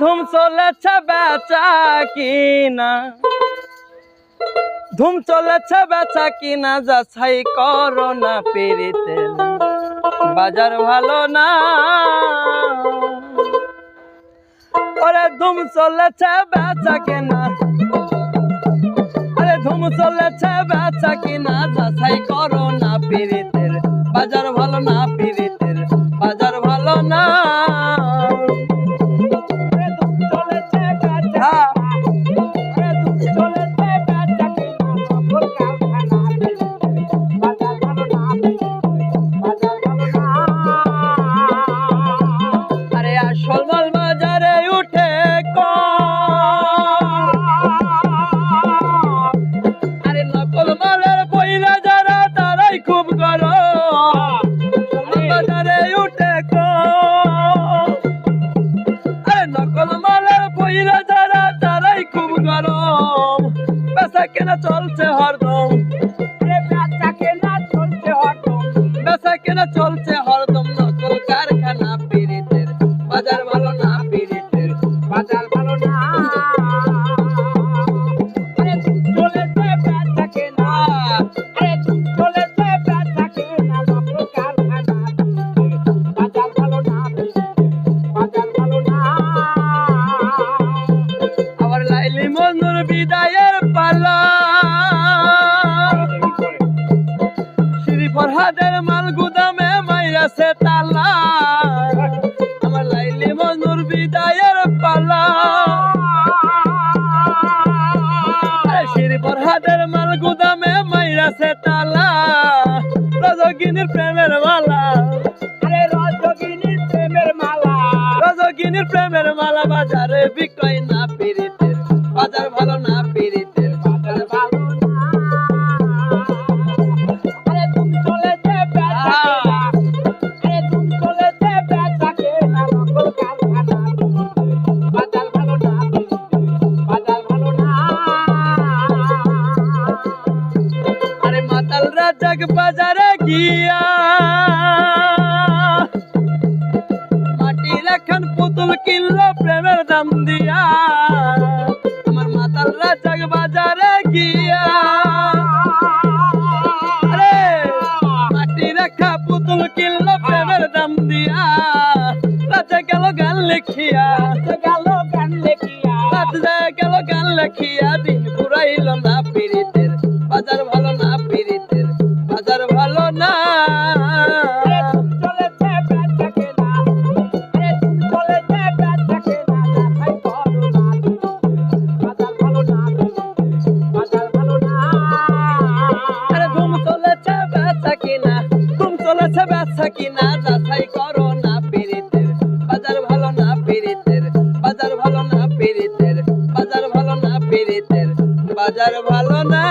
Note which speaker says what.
Speaker 1: ধুম চলেছে বেচা কিনা। ধুম চলেছে বেচা কিনা, যাচাই করো না পেরিতে বাজার ভালো না। ওরে ধুম চলেছে বেচা কিনা। ধুম চলেছে বেচা কিনা, যাচাই করো না খুব গরম বাজারে উঠে। আরে নকল মালের বইরা যারা, তারাই খুব গরম পেশা কেনা চলছে শ্রী ফরহাদের মাল গুদামে মাইরাছে তালা। আমার লাইলি মজনুর বিদায়ের পালা। শ্রী ফরহাদের মাল গুদামে মাইরাছে তালা। রজগিনীর প্রেমের মালা।
Speaker 2: আরে রজগিনীর প্রেমের মালা।
Speaker 1: রজগিনীর প্রেমের মাতাল বাজারে গিয়া। মাটির এখন পুতুল কিনলো প্রেমের দাম দিয়া। আমার মাতাল রাজাক বাজারে গিয়া। রেখা পুতুল কিনলো প্রেমের দাম দিয়া। রাজা গেল গান লিখিয়া।
Speaker 2: গেল গান লেখিয়া।
Speaker 1: রাজা গেল গান লিখিয়া। দিন পুরাইল না চলেছে বেচা কিনা যাচাই করো না পিরিতের বাজার ভালো না পিরিতের বাজার ভালো না পিরিতের বাজার ভালো না পিরিতের বাজার ভালো না।